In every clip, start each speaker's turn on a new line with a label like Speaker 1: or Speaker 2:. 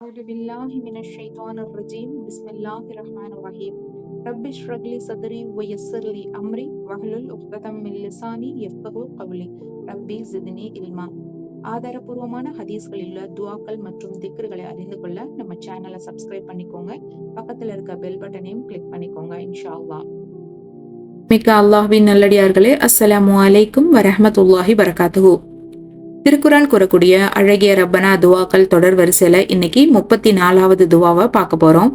Speaker 1: أعوذ بالله من الشيطان الرجيم بسم الله الرحمن الرحيم رب اشرح لي صدري ويسر لي أمري واحلل عقدة من لساني يفقهوا قولي ரப்பி ஜித்னி இல்மா ஆதாரபூர்வமான ஹதீஸ்களில் உள்ள துவாக்கள் மற்றும் திக்ருகளை அறிந்து கொள்ள நம்ம சேனலை சப்ஸ்கிரைப் பண்ணிக்கோங்க பக்கத்துல இருக்க பெல் பட்டனையும் கிளிக் பண்ணிக்கோங்க இன்ஷா அல்லாஹ்
Speaker 2: மிக்க அல்லாஹ்வின் நல்லடியார்களே அஸ்ஸலாமு அலைக்கும் வரஹ்மத்துல்லாஹி வரகாத்துஹு திருக்குரான் கூறக்கூடிய அழகிய ரப்பனா துவாக்கள் தொடர் வரிசையில இன்னைக்கு முப்பத்தி நாலாவது துவாவை பார்க்க போறோம்.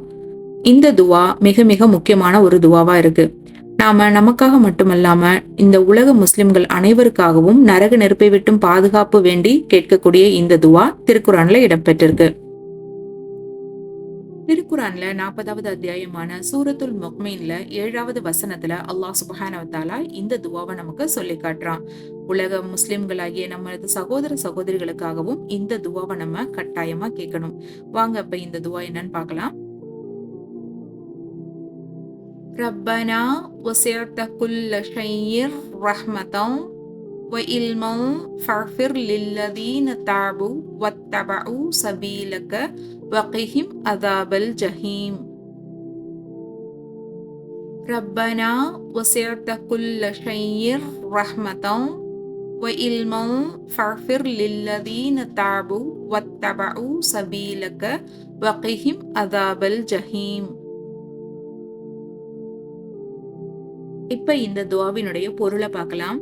Speaker 2: இந்த துவா மிக மிக முக்கியமான ஒரு துவாவா இருக்கு. நாம நமக்காக மட்டுமல்லாம இந்த உலக முஸ்லிம்கள் அனைவருக்காகவும் நரக நெருப்பை விட்டும் பாதுகாப்பு வேண்டி கேட்கக்கூடிய இந்த துவா திருக்குரான்ல இடம்பெற்றிருக்கு. திருக்குரான்ல நாற்பதாவது அத்தியாயமான சூரத்துல் முக்மீன்ல ஏழாவது வசனத்துல அல்லாஹ் சுபஹானவத்தாலா இந்த துவாவை நமக்கு சொல்லி காட்டுறான் உலக முஸ்லிம்களாகிய நமது சகோதர சகோதரிகளுக்காகவும் இந்த துவாவை நம்ம கட்டாயமா கேட்கணும் வாங்க அப்ப இந்த துவா என்னன்னு பார்க்கலாம் ربنا وسعت كل شيء رحمة وعلما فاغفر للذين تابوا واتبعوا سبيلك وقهم عذاب الجحيم ربنا وسعت كل شيء رحمة وعلما فاغفر للذين تابوا واتبعوا سبيلك وقهم عذاب الجحيم இப்ப இந்த துவாவினுடைய பொருளை பார்க்கலாம்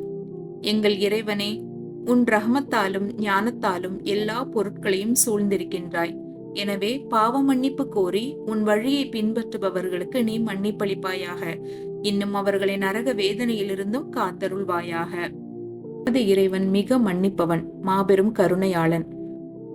Speaker 2: எங்கள் இறைவனே உன் ரஹமத்தாலும் ஞானத்தாலும் எல்லா பொருட்களையும் சூழ்ந்திருக்கின்றாய். எனவே பாவ மன்னிப்பு கோரி உன் வழியை பின்பற்றுபவர்களுக்கு நீ மன்னிப்பளிப்பாயாக. இன்னும் அவர்களை நரக வேதனையிலிருந்தும் காத்தருள்வாயாக. அது இறைவன் மிக மன்னிப்பவன் மாபெரும் கருணையாளன்.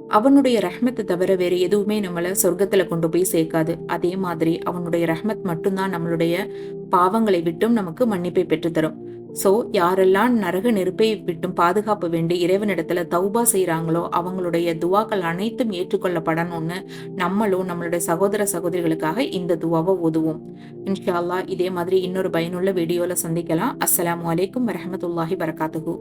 Speaker 2: அவனுடைய ரஹ்மத்தை தவிர வேற எதுவுமே நம்மளை சொர்க்கத்துல கொண்டு போய் சேர்க்காது. அதே மாதிரி அவனுடைய ரஹ்மத் மட்டும்தான் நம்மளுடைய பாவங்களை விட்டும் நமக்கு மன்னிப்பை பெற்றுத்தரும். சோ யாரெல்லாம் நரக நெருப்பை விட்டும் பாதுகாப்பு வேண்டி இறைவனிடத்துல தௌபா செய்யறாங்களோ அவங்களுடைய துவாக்கள் அனைத்தும் ஏற்றுக்கொள்ளப்படணும்னு நம்மளும் நம்மளுடைய சகோதர சகோதரிகளுக்காக இந்த துவாவை ஓதுவோம். இன்ஷா அல்லாஹ் இதே மாதிரி இன்னொரு பயனுள்ள வீடியோல சந்திக்கலாம். அஸ்லாம் அலைக்கும் வரமத்துல்லாஹி வரகாத்துஹூ